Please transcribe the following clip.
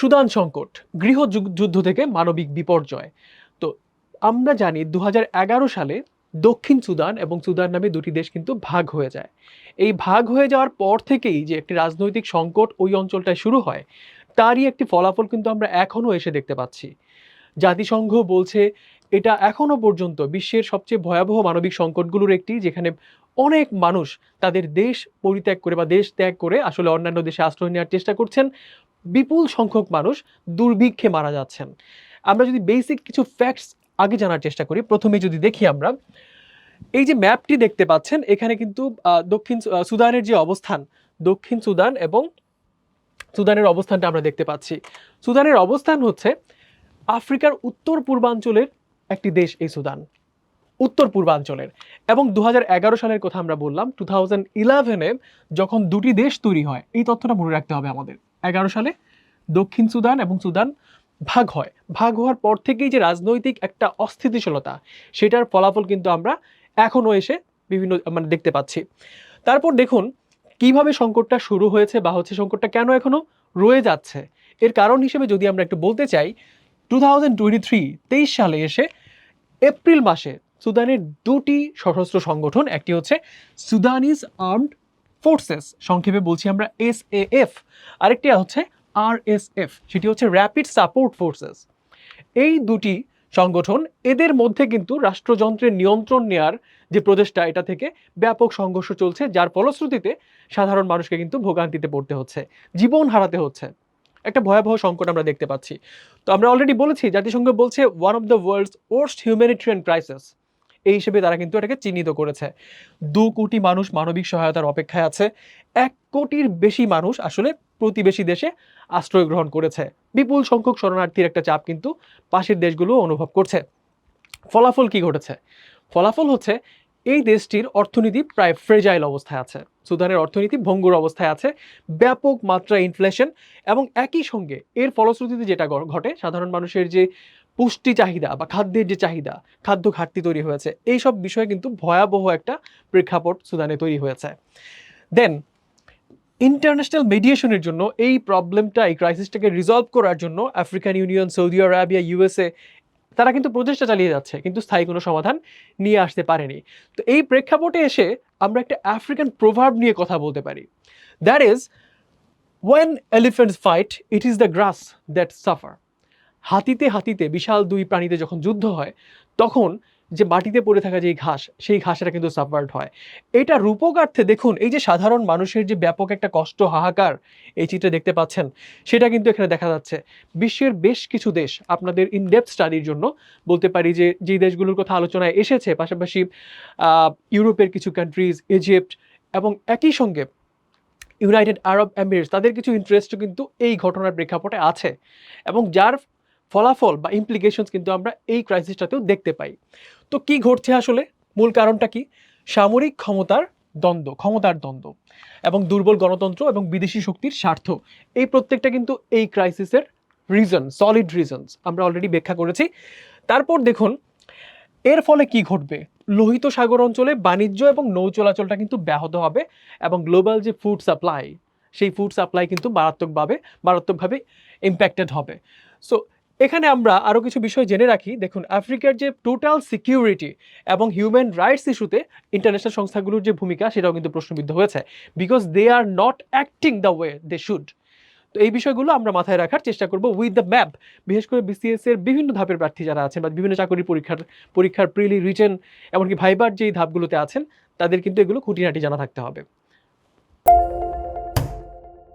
Sudan সংকট গৃহ যুদ্ধ থেকে মানবিক বিপর্যয়। তো আমরা জানি দু হাজার এগারো সালে দক্ষিণ সুদান এবং সুদান নামে দুটি দেশ কিন্তু ভাগ হয়ে যায়। এই ভাগ হয়ে যাওয়ার পর থেকেই যে একটি রাজনৈতিক সংকট ওই অঞ্চলটায় শুরু হয়, তারই একটি ফলাফল কিন্তু আমরা এখনও এসে দেখতে পাচ্ছি। জাতিসংঘ বলছে, এটা এখনও পর্যন্ত বিশ্বের সবচেয়ে ভয়াবহ মানবিক সংকটগুলোর একটি, যেখানে অনেক মানুষ তাদের দেশ পরিত্যাগ করে বা দেশ ত্যাগ করে আসলে অন্যান্য দেশে আশ্রয় নেওয়ার চেষ্টা করছেন। বিপুল সংখ্যক মানুষ দুর্ভিক্ষে মারা যাচ্ছেন। আমরা যদি বেসিক কিছু ফ্যাক্টস আগে জানার চেষ্টা করি, প্রথমে যদি দেখি আমরা, এই যে ম্যাপটি দেখতে পাচ্ছেন, এখানে কিন্তু দক্ষিণ সুদানের যে অবস্থান, দক্ষিণ সুদান এবং সুদানের অবস্থানটা আমরা দেখতে পাচ্ছি। সুদানের অবস্থান হচ্ছে আফ্রিকার উত্তর পূর্বাঞ্চলের একটি দেশ এই সুদান, উত্তর পূর্বাঞ্চলের। এবং দু হাজার এগারো সালের কথা আমরা বললাম টু থাউজেন্ড ইলেভেনে যখন দুটি দেশ তৈরি হয়, এই তথ্যটা মনে রাখতে হবে আমাদের। এগারো সালে দক্ষিণ সুদান এবং সুদান ভাগ হয়। ভাগ হওয়ার পর থেকেই যে রাজনৈতিক একটা অস্থিতিশীলতা, সেটার ফলাফল কিন্তু আমরা এখনও এসে বিভিন্ন মানে দেখতে পাচ্ছি। তারপর দেখুন, কীভাবে সংকটটা শুরু হয়েছে বা হচ্ছে সংকটটা কেন এখনও রয়ে যাচ্ছে? এর কারণ হিসেবে যদি আমরা একটু বলতে চাই, টু থাউজেন্ড টোয়েন্টি থ্রি, তেইশ সালে এসে এপ্রিল মাসে সুদানের দুটি সশস্ত্র সংগঠন, একটি হচ্ছে সুদানিজ আর্মড ফোর্সেস সংক্ষেপে বলছি আমরা এস এ এফ আরেকটি হচ্ছে আর এস এফ সেটি হচ্ছে র্যাপিড সাপোর্ট ফোর্সেস এই দুটি সংগঠন এদের মধ্যে কিন্তু রাষ্ট্রযন্ত্রের নিয়ন্ত্রণ নেয়ার যে প্রচেষ্টা, এটা থেকে ব্যাপক সংঘর্ষ চলছে, যার ফলশ্রুতিতে সাধারণ মানুষকে কিন্তু ভোগান্তিতে পড়তে হচ্ছে, জীবন হারাতে হচ্ছে। একটা ভয়াবহ সংকট আমরা দেখতে পাচ্ছি। তো আমরা অলরেডি বলেছি, জাতিসংঘ বলছে one of the world's worst humanitarian crisis এই হিসেবে তারা কিন্তু এটাকে চিহ্নিত করেছে। দু কোটি মানুষ মানবিক সহায়তার অপেক্ষায় আছে। এক কোটির বেশি মানুষ আসলে প্রতিবেশী দেশে আশ্রয় গ্রহণ করেছে। বিপুল সংখ্যক শরণার্থীর একটা চাপ কিন্তু পাশের দেশগুলো অনুভব করছে। ফলাফল কি ঘটেছে? ফলাফল হচ্ছে, এই দেশটির অর্থনীতি প্রায় ফ্রেজাইল অবস্থায় আছে। সুদানের অর্থনীতি ভঙ্গুর অবস্থায় আছে। ব্যাপক মাত্রা ইনফ্লেশন এবং একই সঙ্গে এর ফলশ্রুতিতে যেটা ঘটে, সাধারণ মানুষের যে পুষ্টি চাহিদা বা খাদ্যের যে চাহিদা, খাদ্য ঘাটতি তৈরি হয়েছে, এইসব বিষয়ে কিন্তু ভয়াবহ একটা প্রেক্ষাপট সুদানে তৈরি হয়েছে। দেন ইন্টারন্যাশনাল মেডিয়েশনের জন্য এই প্রবলেমটা এই ক্রাইসিসটাকে রিজলভ করার জন্য African Union Saudi Arabia USA তারা কিন্তু প্রচেষ্টা চালিয়ে যাচ্ছে, কিন্তু স্থায়ী কোনো সমাধান নিয়ে আসতে পারেনি। তো এই প্রেক্ষাপটে এসে আমরা একটা আফ্রিকান প্রভাব নিয়ে কথা বলতে পারি। That is when elephants fight it is the grass that suffer হাতিতে হাতিতে, বিশাল দুই প্রাণীতে যখন যুদ্ধ হয়, তখন যে মাটিতে পড়ে থাকা যে ঘাস, সেই ঘাসটা কিন্তু সাফার্ড হয়। এটা রূপকার্থে দেখুন, এই যে সাধারণ মানুষের যে ব্যাপক একটা কষ্ট, হাহাকার, এই চিত্রে দেখতে পাচ্ছেন, সেটা কিন্তু এখানে দেখা যাচ্ছে। বিশ্বের বেশ কিছু দেশ আপনাদের ইনডেপথ স্টাডির জন্য বলতে পারি যে, যেই দেশগুলোর কথা আলোচনায় এসেছে, পাশাপাশি ইউরোপের কিছু কান্ট্রিজ ইজিপ্ট এবং একই সঙ্গে ইউনাইটেড আরব এমিরেটস তাদের কিছু ইন্টারেস্টও কিন্তু এই ঘটনার প্রেক্ষাপটে আছে। এবং যার ফলাফল বা ইমপ্লিকেশনস কিন্তু আমরা এই ক্রাইসিসটাতেও দেখতে পাই। তো কি ঘটছে আসলে? মূল কারণটা কি? সামরিক ক্ষমতার দ্বন্দ্ব ক্ষমতার দ্বন্দ্ব এবং দুর্বল গণতন্ত্র এবং বিদেশি শক্তির স্বার্থ। এই প্রত্যেকটা কিন্তু এই ক্রাইসিসের রিজন সলিড রিজনস আমরা অলরেডি ব্যাখ্যা করেছি। তারপর দেখুন, এর ফলে কি ঘটবে? লোহিত সাগর অঞ্চলে বাণিজ্য এবং নৌ চলাচলটা কিন্তু ব্যাহত হবে এবং গ্লোবাল যে ফুড সাপ্লাই সেই ফুড সাপ্লাই কিন্তু মারাত্মকভাবে মারাত্মকভাবে ইম্প্যাক্টেড হবে। সো এখানে আমরা আরও কিছু বিষয় জেনে রাখি। দেখুন, আফ্রিকার যে টোটাল সিকিউরিটি এবং হিউম্যান রাইটস ইস্যুতে ইন্টারন্যাশনাল সংস্থাগুলোর যে ভূমিকা, সেটাও কিন্তু প্রশ্নবিদ্ধ হয়েছে। Because they are not acting the way they should তো এই বিষয়গুলো আমরা মাথায় রাখার চেষ্টা করব উইথ দ্য ম্যাপ বিশেষ করে বিসিএস এর বিভিন্ন ধাপের প্রার্থী যারা আছেন বা বিভিন্ন চাকরি পরীক্ষার পরীক্ষার প্রিলি রিটেন এমনকি ভাইবার যেই ধাপগুলোতে আছেন, তাদের কিন্তু এগুলো খুঁটিনাটি জানা থাকতে হবে।